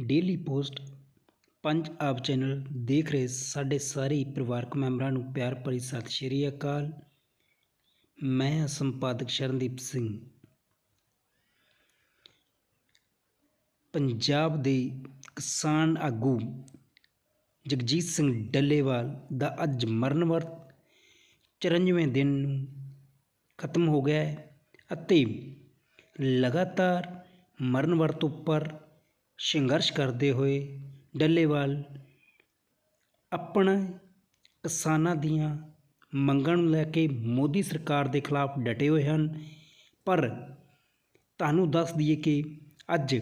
Daily post ਪੰਜ ਆਬ channel ਦੇਖ ਰਹੇ ਸਾਡੇ ਸਾਰੇ ਪਰਿਵਾਰਕ ਮੈਂਬਰਾਂ ਨੂੰ ਪਿਆਰ ਭਰੀ ਸਤਿ ਸ਼੍ਰੀ ਅਕਾਲ। ਮੈਂ ਹਾਂ ਸੰਪਾਦਕ ਸ਼ਰਨਦੀਪ ਸਿੰਘ। ਪੰਜਾਬ ਦੇ ਕਿਸਾਨ ਆਗੂ ਜਗਜੀਤ ਸਿੰਘ ਡੱਲੇਵਾਲ ਦਾ ਅੱਜ ਮਰਨ ਵਰਤ 94ਵੇਂ ਦਿਨ ਨੂੰ ਖਤਮ ਹੋ ਗਿਆ ਹੈ ਅਤੇ ਲਗਾਤਾਰ ਮਰਨ ਵਰਤ ਉੱਪਰ ਸੰਘਰਸ਼ ਕਰਦੇ ਹੋਏ ਡੱਲੇਵਾਲ ਆਪਣਾ ਕਿਸਾਨਾਂ ਦੀਆਂ ਮੰਗਾਂ ਨੂੰ ਲੈ ਕੇ ਮੋਦੀ ਸਰਕਾਰ ਦੇ ਖਿਲਾਫ ਡਟੇ ਹੋਏ ਹਨ। ਪਰ ਤੁਹਾਨੂੰ ਦੱਸ ਦਈਏ ਕਿ ਅੱਜ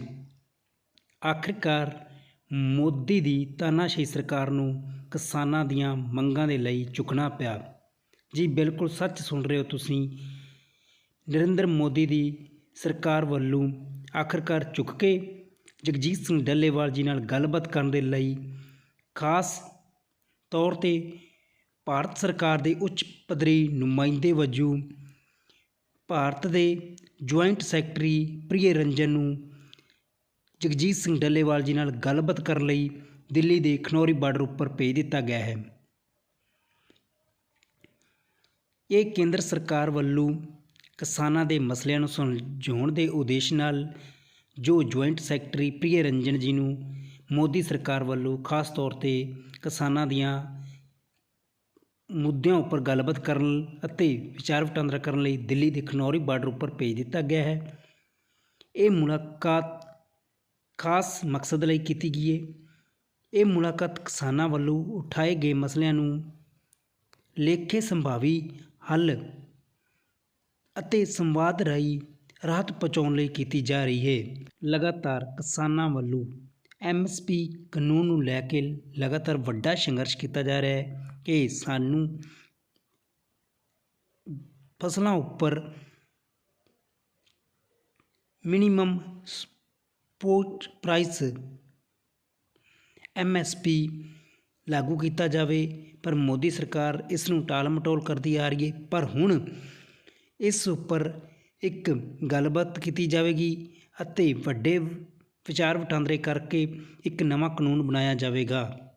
ਆਖਿਰਕਾਰ ਮੋਦੀ ਦੀ ਤਾਨਾਸ਼ਾਹੀ ਸਰਕਾਰ ਨੂੰ ਕਿਸਾਨਾਂ ਦੀਆਂ ਮੰਗਾਂ ਦੇ ਲਈ ਝੁਕਣਾ ਪਿਆ। ਜੀ ਬਿਲਕੁਲ ਸੱਚ ਸੁਣ ਰਹੇ ਹੋ ਤੁਸੀਂ। ਨਰਿੰਦਰ ਮੋਦੀ ਦੀ ਸਰਕਾਰ ਵੱਲੋਂ ਆਖਰਕਾਰ ਝੁਕ ਕੇ ਜਗਜੀਤ ਸਿੰਘ ਡੱਲੇਵਾਲ ਜੀ ਨਾਲ ਗੱਲਬਾਤ ਕਰਨ ਦੇ ਲਈ ਖਾਸ ਤੌਰ ਤੇ ਭਾਰਤ ਸਰਕਾਰ ਦੇ ਉੱਚ ਪੱਧਰੀ ਨੁਮਾਇੰਦੇ ਵਜੋਂ ਭਾਰਤ ਦੇ ਜੁਆਇੰਟ ਸੈਕਟਰੀ ਪ੍ਰਿਯ ਰੰਜਨ ਨੂੰ ਜਗਜੀਤ ਸਿੰਘ ਡੱਲੇਵਾਲ ਜੀ ਨਾਲ ਗੱਲਬਾਤ ਕਰਨ ਲਈ ਦਿੱਲੀ ਦੇ ਖਨੌਰੀ ਬਾਰਡਰ ਉੱਪਰ ਭੇਜ ਦਿੱਤਾ ਗਿਆ ਹੈ। ਇਹ ਕੇਂਦਰ ਸਰਕਾਰ ਵੱਲੋਂ ਕਿਸਾਨਾਂ ਦੇ ਮਸਲਿਆਂ ਨੂੰ ਸੁਲਝਾਉਣ ਦੇ ਉਦੇਸ਼ ਨਾਲ ਜੋ ਜੁਆਇੰਟ ਸੈਕਟਰੀ ਪ੍ਰਿਯ ਰੰਜਨ ਜੀ ਨੂੰ ਮੋਦੀ ਸਰਕਾਰ ਵੱਲੋਂ ਖਾਸ ਤੌਰ ਤੇ ਕਿਸਾਨਾਂ ਦੀਆਂ ਮੁੱਦਿਆਂ ਉੱਪਰ ਗੱਲਬਾਤ ਕਰਨ ਅਤੇ ਵਿਚਾਰ ਵਟਾਂਦਰਾ ਕਰਨ ਲਈ ਦਿੱਲੀ ਦੇ ਖਨੌਰੀ ਬਾਰਡਰ ਉੱਪਰ ਭੇਜ ਦਿੱਤਾ ਗਿਆ ਹੈ। ਇਹ ਮੁਲਾਕਾਤ ਖਾਸ ਮਕਸਦ ਲਈ ਕੀਤੀ ਗਈ ਹੈ। ਇਹ ਮੁਲਾਕਾਤ ਕਿਸਾਨਾਂ ਵੱਲੋਂ ਉਠਾਏ ਗਏ ਮਸਲਿਆਂ ਨੂੰ ਲੇਖੇ ਸੰਭਾਵੀ ਹੱਲ ਅਤੇ ਸੰਵਾਦ ਰਾਹੀਂ ਰਾਹਤ ਪਹੁੰਚਾਉਣ ਲਈ ਕੀਤੀ ਜਾ ਰਹੀ ਹੈ। ਲਗਾਤਾਰ ਕਿਸਾਨਾਂ ਵੱਲੋਂ ਐਮਐਸਪੀ ਕਾਨੂੰਨ ਨੂੰ ਲੈ ਕੇ ਲਗਾਤਾਰ ਵੱਡਾ ਸੰਘਰਸ਼ ਕੀਤਾ ਜਾ ਰਿਹਾ ਹੈ ਕਿ ਸਾਨੂੰ ਫਸਲਾਂ ਉੱਪਰ ਮਿਨੀਮਮ ਸਪੋਰਟ ਪ੍ਰਾਈਸ ਐਮਐਸਪੀ ਲਾਗੂ ਕੀਤਾ ਜਾਵੇ, ਪਰ ਮੋਦੀ ਸਰਕਾਰ ਇਸ ਨੂੰ ਟਾਲ ਮਟੋਲ ਕਰਦੀ ਆ ਰਹੀ ਹੈ। ਪਰ ਹੁਣ ਇਸ ਉੱਪਰ ਇੱਕ ਗੱਲਬਾਤ ਕੀਤੀ ਜਾਵੇਗੀ। ਅਤੇ ਵੱਡੇ ਵਿਚਾਰ ਵਟਾਂਦਰੇ ਕਰਕੇ ਇੱਕ ਨਵਾਂ ਕਾਨੂੰਨ ਬਣਾਇਆ ਜਾਵੇਗਾ।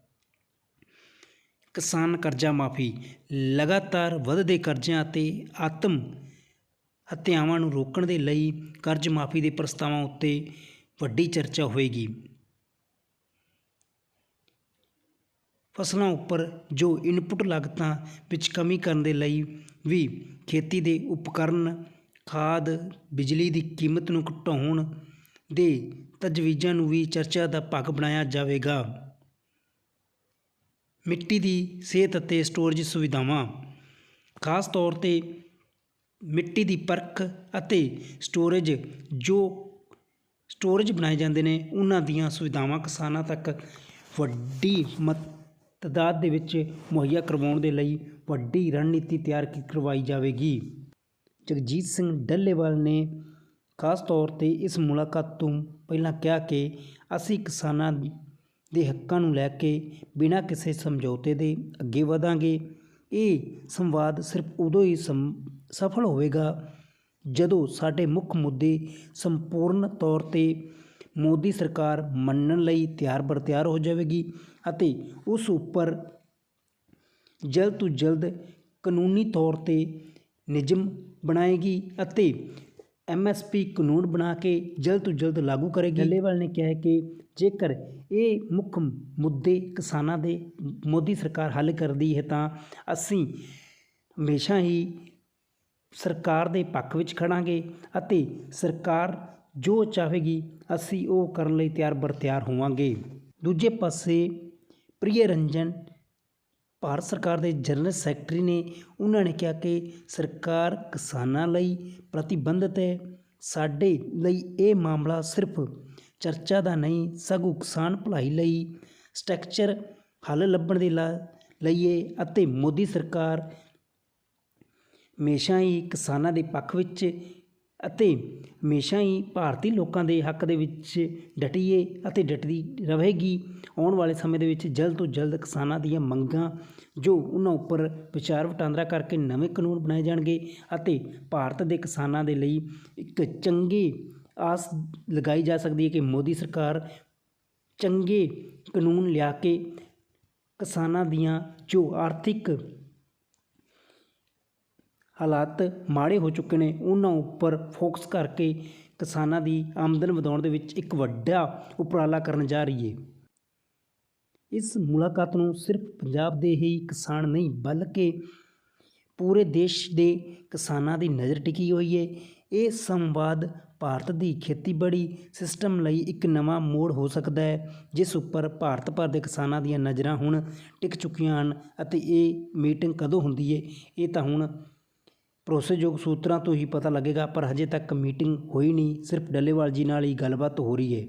ਕਿਸਾਨ ਕਰਜ਼ਾ ਮਾਫੀ ਲਗਾਤਾਰ ਵਧਦੇ ਕਰਜ਼ਿਆਂ ਅਤੇ ਆਤਮ ਹੱਤਿਆਵਾਂ ਨੂੰ ਰੋਕਣ ਦੇ ਲਈ ਕਰਜ਼ ਮਾਫੀ ਦੇ ਪ੍ਰਸਤਾਵਾਂ ਉੱਤੇ ਵੱਡੀ ਚਰਚਾ ਹੋਏਗੀ ਫਸਲਾਂ ਉੱਪਰ ਜੋ ਇਨਪੁਟ ਲਾਗਤਾਂ ਵਿੱਚ ਕਮੀ ਕਰਨ ਦੇ ਲਈ ਵੀ ਖੇਤੀ ਦੇ ਉਪਕਰਨ ਖਾਦ ਬਿਜਲੀ ਦੀ ਕੀਮਤ ਨੂੰ ਘਟਾਉਣ ਦੇ ਤਜਵੀਜ਼ਾਂ ਨੂੰ ਵੀ ਚਰਚਾ ਦਾ ਭਾਗ ਬਣਾਇਆ ਜਾਵੇਗਾ। ਮਿੱਟੀ ਦੀ ਸਿਹਤ ਅਤੇ ਸਟੋਰੇਜ ਸੁਵਿਧਾਵਾਂ। ਖਾਸ ਤੌਰ ਤੇ ਮਿੱਟੀ ਦੀ ਪਰਖ ਅਤੇ ਸਟੋਰੇਜ ਜੋ ਸਟੋਰੇਜ ਬਣਾਏ ਜਾਂਦੇ ਨੇ, ਉਹਨਾਂ ਦੀਆਂ ਸੁਵਿਧਾਵਾਂ ਕਿਸਾਨਾਂ ਤੱਕ ਵੱਡੀ ਮਤਦਾਦ ਦੇ ਵਿੱਚ ਮੁਹੱਈਆ ਕਰਵਾਉਣ ਦੇ ਲਈ ਵੱਡੀ ਰਣਨੀਤੀ ਤਿਆਰ ਕਰਵਾਈ ਜਾਵੇਗੀ। ਜਗਜੀਤ ਸਿੰਘ ਡੱਲੇਵਾਲ ਨੇ ਖਾਸ ਤੌਰ ਤੇ ਇਸ ਮੁਲਾਕਾਤ ਤੋਂ ਪਹਿਲਾਂ ਕਿਹਾ ਕਿ ਅਸੀਂ ਕਿਸਾਨਾਂ ਦੇ ਹੱਕਾਂ ਨੂੰ ਲੈ ਕੇ ਬਿਨਾਂ ਕਿਸੇ ਸਮਝੌਤੇ ਦੇ ਅੱਗੇ ਵਧਾਂਗੇ। ਇਹ ਸੰਵਾਦ ਸਿਰਫ ਉਦੋਂ ਹੀ ਸਫਲ ਹੋਵੇਗਾ ਜਦੋਂ ਸਾਡੇ ਮੁੱਖ ਮੁੱਦੇ ਸੰਪੂਰਨ ਤੌਰ ਤੇ ਮੋਦੀ ਸਰਕਾਰ ਮੰਨਣ ਲਈ ਤਿਆਰ ਬਰ ਤਿਆਰ ਹੋ ਜਾਵੇਗੀ ਅਤੇ ਉਸ ਉੱਪਰ ਜਲਦ ਤੋਂ ਜਲਦ ਕਾਨੂੰਨੀ ਤੌਰ ਤੇ ਨਿਯਮ ਬਣਾਏਗੀ ਅਤੇ ਐਮਐਸਪੀ ਕਾਨੂੰਨ ਬਣਾ ਕੇ ਜਲਦ ਤੋਂ ਜਲਦ ਲਾਗੂ ਕਰੇਗੀ। ਡੱਲੇਵਾਲ ਨੇ ਕਿਹਾ ਕਿ ਜੇਕਰ ਇਹ ਮੁੱਖ ਮੁੱਦੇ ਕਿਸਾਨਾਂ ਦੇ ਮੋਦੀ ਸਰਕਾਰ ਹੱਲ ਕਰਦੀ ਹੈ ਤਾਂ ਅਸੀਂ ਹਮੇਸ਼ਾ ਹੀ ਸਰਕਾਰ ਦੇ ਪੱਖ ਵਿੱਚ ਖੜਾਂਗੇ ਅਤੇ ਸਰਕਾਰ ਜੋ ਚਾਹੇਗੀ ਅਸੀਂ ਉਹ ਕਰਨ ਲਈ ਤਿਆਰ ਬਰ ਤਿਆਰ ਹੋਵਾਂਗੇ। ਦੂਜੇ ਪਾਸੇ ਪ੍ਰਿਯ ਰੰਜਨ ਭਾਰਤ ਸਰਕਾਰ ਦੇ ਜਨਰਲ ਸੈਕਟਰੀ ਨੇ ਉਹਨਾਂ ਨੇ ਕਿਹਾ ਕਿ ਸਰਕਾਰ ਕਿਸਾਨਾਂ ਲਈ ਪ੍ਰਤੀਬੰਧਤ ਹੈ। ਸਾਡੇ ਲਈ ਇਹ ਮਾਮਲਾ ਸਿਰਫ ਚਰਚਾ ਦਾ ਨਹੀਂ, ਸਗੋਂ ਕਿਸਾਨ ਭਲਾਈ ਲਈ ਸਟਰਕਚਰ ਹੱਲ ਲੱਭਣ ਦੇ ਲਈਏ ਅਤੇ ਮੋਦੀ ਸਰਕਾਰ ਹਮੇਸ਼ਾ ਹੀ ਕਿਸਾਨਾਂ ਦੇ ਪੱਖ ਵਿੱਚ ਅਤੇ ਹਮੇਸ਼ਾ ਹੀ ਭਾਰਤੀ ਲੋਕਾਂ ਦੇ ਹੱਕ ਦੇ ਵਿੱਚ ਡਟੀਏ ਅਤੇ ਡਟਦੀ ਰਹੇਗੀ। ਆਉਣ ਵਾਲੇ ਸਮੇਂ ਦੇ ਵਿੱਚ ਜਲਦ ਤੋਂ ਜਲਦ ਕਿਸਾਨਾਂ ਦੀਆਂ ਮੰਗਾਂ ਜੋ ਉਹਨਾਂ ਉੱਪਰ ਵਿਚਾਰ ਵਟਾਂਦਰਾ ਕਰਕੇ ਨਵੇਂ ਕਾਨੂੰਨ ਬਣਾਏ ਜਾਣਗੇ ਅਤੇ ਭਾਰਤ ਦੇ ਕਿਸਾਨਾਂ ਦੇ ਲਈ ਇੱਕ ਚੰਗੀ ਆਸ ਲਗਾਈ ਜਾ ਸਕਦੀ ਹੈ ਕਿ ਮੋਦੀ ਸਰਕਾਰ ਚੰਗੇ ਕਾਨੂੰਨ ਲਿਆ ਕੇ ਕਿਸਾਨਾਂ ਦੀਆਂ ਜੋ ਆਰਥਿਕ ਹਾਲਾਤ ਮਾੜੇ ਹੋ ਚੁੱਕੇ ਨੇ, ਉਹਨਾਂ ਉੱਪਰ ਫੋਕਸ ਕਰਕੇ ਕਿਸਾਨਾਂ ਦੀ ਆਮਦਨ ਵਧਾਉਣ ਦੇ ਵਿੱਚ ਇੱਕ ਵੱਡਾ ਉਪਰਾਲਾ ਕਰਨ ਜਾ ਰਹੀ ਹੈ। ਇਸ ਮੁਲਾਕਾਤ ਨੂੰ ਸਿਰਫ ਪੰਜਾਬ ਦੇ ਹੀ ਕਿਸਾਨ ਨਹੀਂ, ਬਲਕਿ ਪੂਰੇ ਦੇਸ਼ ਦੇ ਕਿਸਾਨਾਂ ਦੀ ਨਜ਼ਰ ਟਿਕੀ ਹੋਈ ਹੈ। ਇਹ ਸੰਵਾਦ ਭਾਰਤ ਦੀ ਖੇਤੀਬਾੜੀ ਸਿਸਟਮ ਲਈ ਇੱਕ ਨਵਾਂ ਮੋੜ ਹੋ ਸਕਦਾ ਹੈ, ਜਿਸ ਉੱਪਰ ਭਾਰਤ ਭਰ ਦੇ ਕਿਸਾਨਾਂ ਦੀਆਂ ਨਜ਼ਰਾਂ ਹੁਣ ਟਿਕ ਚੁੱਕੀਆਂ ਹਨ ਅਤੇ ਇਹ ਮੀਟਿੰਗ ਕਦੋਂ ਹੁੰਦੀ ਹੈ, ਇਹ ਤਾਂ ਹੁਣ ਭਰੋਸੇਯੋਗ ਸੂਤਰਾਂ ਤੋਂ ਹੀ ਪਤਾ ਲੱਗੇਗਾ, ਪਰ ਹਜੇ ਤੱਕ ਮੀਟਿੰਗ ਹੋਈ ਨਹੀਂ। ਸਿਰਫ ਡੱਲੇਵਾਲ ਜੀ ਨਾਲ ਹੀ ਗੱਲਬਾਤ ਹੋ ਰਹੀ ਹੈ।